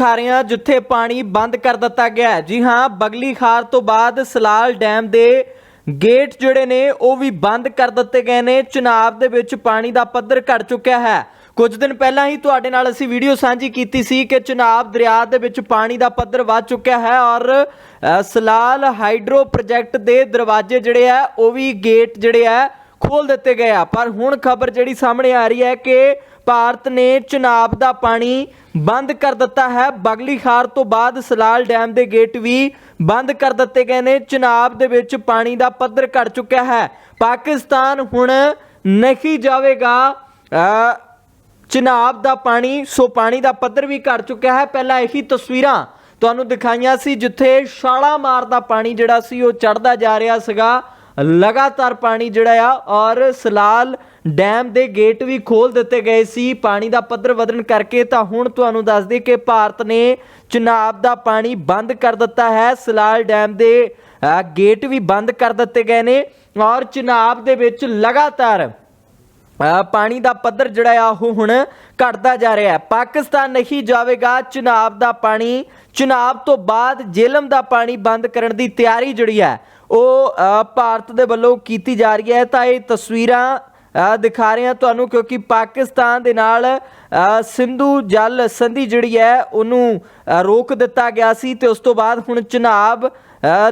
ਖਾ ਰਹੇ ਹਾਂ ਜਿੱਥੇ ਪਾਣੀ ਬੰਦ ਕਰ ਦਿੱਤਾ ਗਿਆ ਹੈ। ਜੀ ਹਾਂ, ਬਗਲੀ ਖਾਰ ਤੋਂ ਬਾਅਦ ਸਲਾਲ ਡੈਮ ਦੇ ਗੇਟ ਜਿਹੜੇ ਨੇ, ਉਹ ਵੀ ਬੰਦ ਕਰ ਦਿੱਤੇ ਗਏ ਨੇ। ਚਨਾਬ ਦੇ ਵਿੱਚ ਪਾਣੀ ਦਾ ਪੱਧਰ ਘਟ ਚੁੱਕਿਆ ਹੈ। ਕੁਝ ਦਿਨ ਪਹਿਲਾਂ ਹੀ ਤੁਹਾਡੇ ਨਾਲ ਅਸੀਂ ਵੀਡੀਓ ਸਾਂਝੀ ਕੀਤੀ ਸੀ ਕਿ ਚਨਾਬ ਦਰਿਆ ਦੇ ਵਿੱਚ ਪਾਣੀ ਦਾ ਪੱਧਰ ਵੱਧ ਚੁੱਕਿਆ ਹੈ ਔਰ ਸਲਾਲ ਹਾਈਡਰੋ ਪ੍ਰੋਜੈਕਟ ਦੇ ਦਰਵਾਜ਼ੇ ਜਿਹੜੇ ਆ, ਉਹ ਵੀ ਗੇਟ ਜਿਹੜੇ ਆ ਖੋਲ ਦਿੱਤੇ ਗਏ ਆ। ਪਰ ਹੁਣ ਖਬਰ ਜਿਹੜੀ ਸਾਹਮਣੇ ਆ ਰਹੀ ਹੈ ਕਿ ਭਾਰਤ ਨੇ ਚਨਾਬ ਦਾ ਪਾਣੀ ਬੰਦ ਕਰ ਦਿੱਤਾ ਹੈ। ਬਗਲੀ ਖਾਰ ਤੋਂ ਬਾਅਦ ਸਲਾਲ ਡੈਮ ਦੇ ਗੇਟ ਵੀ ਬੰਦ ਕਰ ਦਿੱਤੇ ਗਏ ਨੇ। ਚਨਾਬ ਦੇ ਵਿੱਚ ਪਾਣੀ ਦਾ ਪੱਧਰ ਘਟ ਚੁੱਕਿਆ ਹੈ। ਪਾਕਿਸਤਾਨ ਹੁਣ ਨਹੀਂ ਜਾਵੇਗਾ। ਚਨਾਬ ਦਾ ਪਾਣੀ, ਸੋ ਪਾਣੀ ਦਾ ਪੱਧਰ ਵੀ ਘਟ ਚੁੱਕਿਆ ਹੈ। ਪਹਿਲਾਂ ਇਹੀ ਤਸਵੀਰਾਂ ਤੁਹਾਨੂੰ ਦਿਖਾਈਆਂ ਸੀ, ਜਿੱਥੇ ਛਾਲਾ ਮਾਰਦਾ ਪਾਣੀ ਜਿਹੜਾ ਸੀ, ਉਹ ਚੜਦਾ ਜਾ ਰਿਹਾ ਸੀਗਾ। ਲਗਾਤਾਰ ਪਾਣੀ ਜਿਹੜਾ ਆ ਔਰ ਸਲਾਲ ਡੈਮ ਦੇ ਗੇਟ ਵੀ ਖੋਲ ਦਿੱਤੇ ਗਏ ਸੀ। ਪਾਣੀ ਦਾ ਪੱਧਰ ਵਧਣ ਕਰਕੇ ਤਾਂ ਹੁਣ ਤੁਹਾਨੂੰ ਦੱਸ ਦਈਏ ਕਿ ਭਾਰਤ ਨੇ ਚਨਾਬ ਦਾ ਪਾਣੀ ਬੰਦ ਕਰ ਦਿੱਤਾ ਹੈ। ਸਲਾਲ ਡੈਮ ਦੇ ਗੇਟ ਵੀ ਬੰਦ ਕਰ ਦਿੱਤੇ ਗਏ ਨੇ ਔਰ ਚਨਾਬ ਦੇ ਵਿੱਚ ਲਗਾਤਾਰ ਪਾਣੀ ਦਾ ਪੱਧਰ ਜਿਹੜਾ ਆ ਉਹ ਹੁਣ ਘਟਦਾ ਜਾ ਰਿਹਾ ਹੈ। ਪਾਕਿਸਤਾਨ ਨਹੀਂ ਜਾਵੇਗਾ ਚਨਾਬ ਦਾ ਪਾਣੀ। ਚਨਾਬ ਤੋਂ ਬਾਅਦ ਜੇਲਮ ਦਾ ਪਾਣੀ ਬੰਦ ਕਰਨ ਦੀ ਤਿਆਰੀ ਜਿਹੜੀ ਹੈ, ਉਹ ਭਾਰਤ ਦੇ ਵੱਲੋਂ ਕੀਤੀ ਜਾ ਰਹੀ ਹੈ। ਤਾਂ ਇਹ ਤਸਵੀਰਾਂ ਦਿਖਾ ਰਹੇ ਹਾਂ ਤੁਹਾਨੂੰ ਕਿਉਂਕਿ ਪਾਕਿਸਤਾਨ ਦੇ ਨਾਲ ਸਿੰਧੂ ਜਲ ਸੰਧੀ ਜਿਹੜੀ ਹੈ, ਉਹਨੂੰ ਰੋਕ ਦਿੱਤਾ ਗਿਆ ਸੀ ਤੇ ਉਸ ਤੋਂ ਬਾਅਦ ਹੁਣ ਚਨਾਬ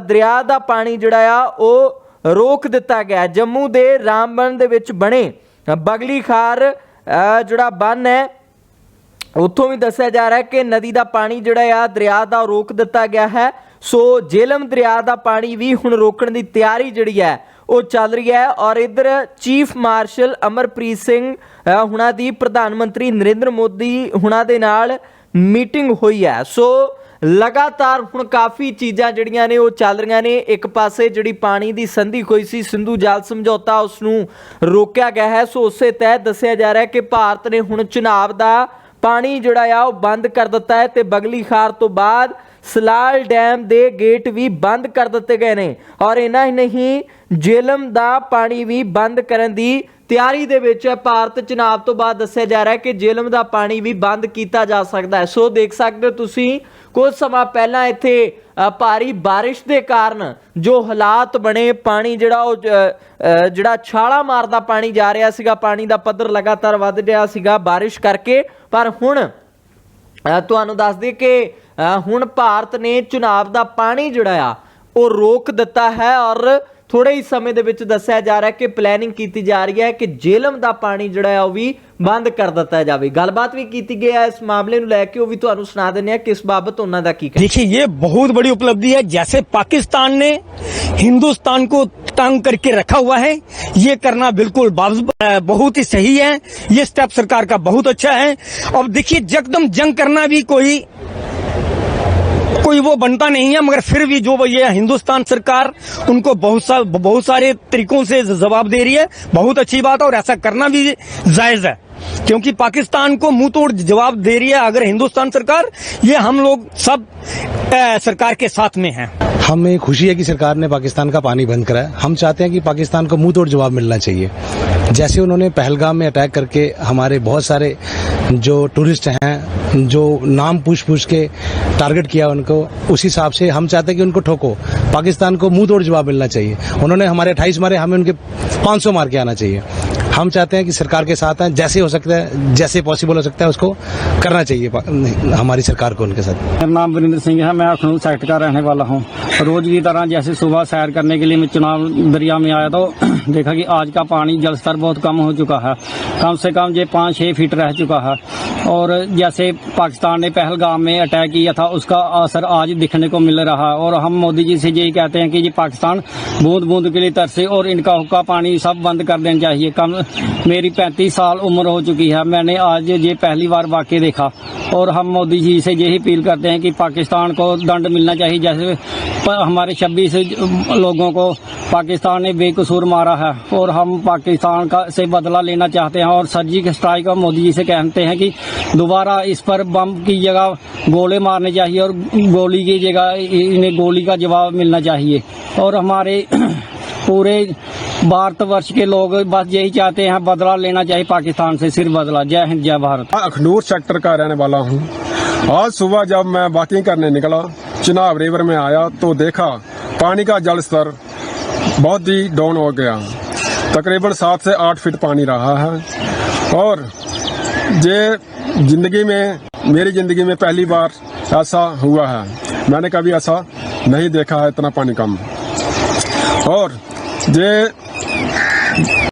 ਦਰਿਆ ਦਾ ਪਾਣੀ ਜਿਹੜਾ ਆ, ਉਹ ਰੋਕ ਦਿੱਤਾ ਗਿਆ। ਜੰਮੂ ਦੇ ਰਾਮਬਨ ਦੇ ਵਿੱਚ ਬਣੇ ਬਗਲੀ ਖਾਰ ਜਿਹੜਾ ਬੰਨ ਹੈ, ਉੱਥੋਂ ਵੀ ਦੱਸਿਆ ਜਾ ਰਿਹਾ ਕਿ ਨਦੀ ਦਾ ਪਾਣੀ ਜਿਹੜਾ ਆ, ਦਰਿਆ ਦਾ ਰੋਕ ਦਿੱਤਾ ਗਿਆ ਹੈ। ਸੋ ਜੇਲਮ ਦਰਿਆ ਦਾ ਪਾਣੀ ਵੀ ਹੁਣ ਰੋਕਣ ਦੀ ਤਿਆਰੀ ਜਿਹੜੀ ਹੈ ਉਹ ਚੱਲ ਰਹੀ ਹੈ ਔਰ ਇਧਰ ਚੀਫ ਮਾਰਸ਼ਲ ਅਮਰਪ੍ਰੀਤ ਸਿੰਘ ਅ, ਹੁਣਾਂ ਦੀ ਪ੍ਰਧਾਨ ਮੰਤਰੀ ਨਰਿੰਦਰ ਮੋਦੀ ਹੁਣਾਂ ਦੇ ਨਾਲ ਮੀਟਿੰਗ ਹੋਈ ਹੈ। ਸੋ ਲਗਾਤਾਰ ਹੁਣ ਕਾਫੀ ਚੀਜ਼ਾਂ ਜਿਹੜੀਆਂ ਨੇ ਉਹ ਚੱਲ ਰਹੀਆਂ ਨੇ। ਇੱਕ ਪਾਸੇ ਜਿਹੜੀ ਪਾਣੀ ਦੀ ਸੰਧੀ ਹੋਈ ਸੀ ਸਿੰਧੂ ਜਲ ਸਮਝੌਤਾ ਉਸ ਨੂੰ ਰੋਕਿਆ ਗਿਆ ਹੈ। ਸੋ ਉਸੇ ਤਹਿਤ ਦੱਸਿਆ ਜਾ ਰਿਹਾ ਹੈ ਕਿ ਭਾਰਤ ਨੇ ਹੁਣ ਚੁਣਾਵ ਦਾ ਪਾਣੀ ਜਿਹੜਾ ਆ ਉਹ ਬੰਦ ਕਰ ਦਿੱਤਾ ਹੈ ਤੇ ਬਗਲੀ ਖਾਰ ਤੋਂ ਬਾਅਦ ਸਲਾਲ ਡੈਮ ਦੇ ਗੇਟ ਵੀ ਬੰਦ ਕਰ ਦਿੱਤੇ ਗਏ ਨੇ ਔਰ ਇਹਨਾਂ ਹੀ ਨਹੀਂ ਜੇਲਮ ਦਾ ਪਾਣੀ ਵੀ ਬੰਦ ਕਰਨ ਦੀ ਤਿਆਰੀ ਦੇ ਵਿੱਚ ਹੈ। ਭਾਰਤ ਚੁਣਾਵ ਤੋਂ ਬਾਅਦ ਦੱਸਿਆ ਜਾ ਰਿਹਾ ਹੈ ਕਿ ਜੇਲਮ ਦਾ ਪਾਣੀ ਵੀ ਬੰਦ ਕੀਤਾ ਜਾ ਸਕਦਾ ਹੈ। ਸੋ ਦੇਖ ਸਕਦੇ ਹੋ ਤੁਸੀਂ, ਕੁਝ ਸਮਾਂ ਪਹਿਲਾਂ ਇੱਥੇ ਭਾਰੀ ਬਾਰਿਸ਼ ਦੇ ਕਾਰਨ ਜੋ ਹਾਲਾਤ ਬਣੇ, ਪਾਣੀ ਜਿਹੜਾ ਉਹ ਜਿਹੜਾ ਛਾਲਾ ਮਾਰਦਾ ਪਾਣੀ ਜਾ ਰਿਹਾ ਸੀਗਾ, ਪਾਣੀ ਦਾ ਪੱਧਰ ਲਗਾਤਾਰ ਵੱਧ ਰਿਹਾ ਸੀਗਾ ਬਾਰਿਸ਼ ਕਰਕੇ। ਪਰ ਹੁਣ ਤੁਹਾਨੂੰ ਦੱਸ ਦਈਏ ਕਿ ਅ, ਹੁਣ ਭਾਰਤ ਨੇ ਚੁਣਾਵ ਦਾ ਪਾਣੀ ਜਿਹੜਾ ਆ ਉਹ ਰੋਕ ਦਿੱਤਾ ਹੈ ਔਰ ਥੋੜੇ ਹੀ ਸਮੇਂ ਦੇ ਵਿੱਚ ਦੱਸਿਆ ਜਾ ਰਿਹਾ ਹੈ ਕਿ ਪਲੈਨਿੰਗ ਕੀਤੀ ਜਾ ਰਹੀ ਹੈ ਕਿ ਜੇਲਮ ਦਾ ਪਾਣੀ ਜਿਹੜਾ ਆ ਉਹ ਵੀ ਬੰਦ ਕਰ ਦਿੱਤਾ ਜਾਵੇ ਗੱਲਬਾਤ ਵੀ ਕੀਤੀ ਗਈ ਹੈ ਇਸ ਮਾਮਲੇ ਨੂੰ ਲੈ ਕੇ ਉਹ ਵੀ ਤੁਹਾਨੂੰ ਸੁਣਾ ਦਿੰਦੇ ਆ ਕਿਸ ਬਾਬਤ ਉਹਨਾਂ ਦਾ ਕੀ ਕਹਿਣਾ देखिए ये बहुत बड़ी उपलब्धि है जैसे पाकिस्तान ने हिंदुस्तान को تنگ کر کے رکھا ہوا ہے۔ یہ کرنا بالکل بہت ہی صحیح ہے۔ یہ سٹیپ سرکار کا بہت اچھا ہے۔ اب دیکھیے، جگدم جنگ کرنا بھی کوئی کوئی وہ بنتا نہیں ہے، مگر پھر بھی جو یہ ہندوستان سرکار ان کو بہت سا بہت سارے طریقوں سے جواب دے رہی ہے۔ بہت اچھی بات ہے اور ایسا کرنا بھی جائز ہے۔ کیونکہ پاکستان کو منہ توڑ جواب دے رہی ہے اگر ہندوستان سرکار، یہ ہم لوگ سب سرکار کے ساتھ میں ہیں۔ ہمیں خوشی ہے کہ سرکار نے پاکستان کا پانی بند کرا ہے۔ ہم چاہتے ہیں کہ پاکستان کو منہ توڑ جواب ملنا چاہیے۔ جیسے انہوں نے پہلگام میں اٹیک کر کے ہمارے بہت سارے جو ٹورسٹ ہیں، جو نام پوچھ پوچھ کے ٹارگٹ کیا ان کو اس حساب سے ہم چاہتے ہیں کہ ان کو ٹھوکو۔ پاکستان کو منہ توڑ جواب ملنا چاہیے۔ انہوں نے ہمارے اٹھائیس مارے، ہمیں ان کے پانچ سو مار کے آنا چاہیے۔ ہم چاہتے ہیں کہ سرکار کے ساتھ ہیں، جیسے ہو سکتا ہے، جیسے پاسبل ہو سکتا ہے، اس کو کرنا چاہیے ہماری سرکار کو ان کے ساتھ۔ میرا نام وریندر سنگھ ہے، میں اخنور سیکٹر کا رہنے والا ہوں۔ روز کی طرح جیسے صبح سیر کرنے کے لیے میں چناب دریا میں آیا تو دیکھا کہ آج کا پانی جلستر بہت کم ہو چکا ہے۔ کم سے کم یہ پانچ چھ فٹ رہ چکا ہے۔ اور جیسے پاکستان نے پہلگام میں اٹیک کیا تھا، اس کا اثر آج دکھنے کو مل رہا ہے۔ اور ہم مودی جی سے یہی کہتے ہیں کہ یہ پاکستان بوند بوند کے لیے ترسے اور ان کا حکا پانی سب بند کر دینا چاہیے۔ کم मेरी पैंतीस साल उम्र हो चुकी है मैंने आज ये पहली बार वाकई देखा और हम मोदी जी से यही अपील करते हैं कि पाकिस्तान को दंड मिलना चाहिए जैसे प- हमारे 26 लोगों को पाकिस्तान ने बेकसूर मारा है और हम पाकिस्तान का से बदला लेना चाहते हैं और सर्जिकल स्ट्राइक और मोदी जी से कहते हैं कि दोबारा इस पर बम की जगह गोले मारने चाहिए और गोली की जगह इन्हें गोली का जवाब मिलना चाहिए और हमारे पूरे بھارت ورش کے لوگ بس یہی چاہتے ہیں بدلہ لینا چاہیے پاکستان سے، صرف بدلہ۔ جے ہند، جے بھارت۔ اخنور سیکٹر کا رہنے والا ہوں۔ آج صبح جب میں واکنگ کرنے نکلا، چناب ریور میں آیا تو دیکھا پانی کا جل سر بہت ہی ڈاؤن ہو گیا۔ تقریباً سات سے آٹھ فٹ پانی رہا ہے۔ اور یہ زندگی میں، میری زندگی میں پہلی بار ایسا ہوا ہے۔ میں نے کبھی ایسا نہیں دیکھا ہے اتنا پانی کم۔ اور یہ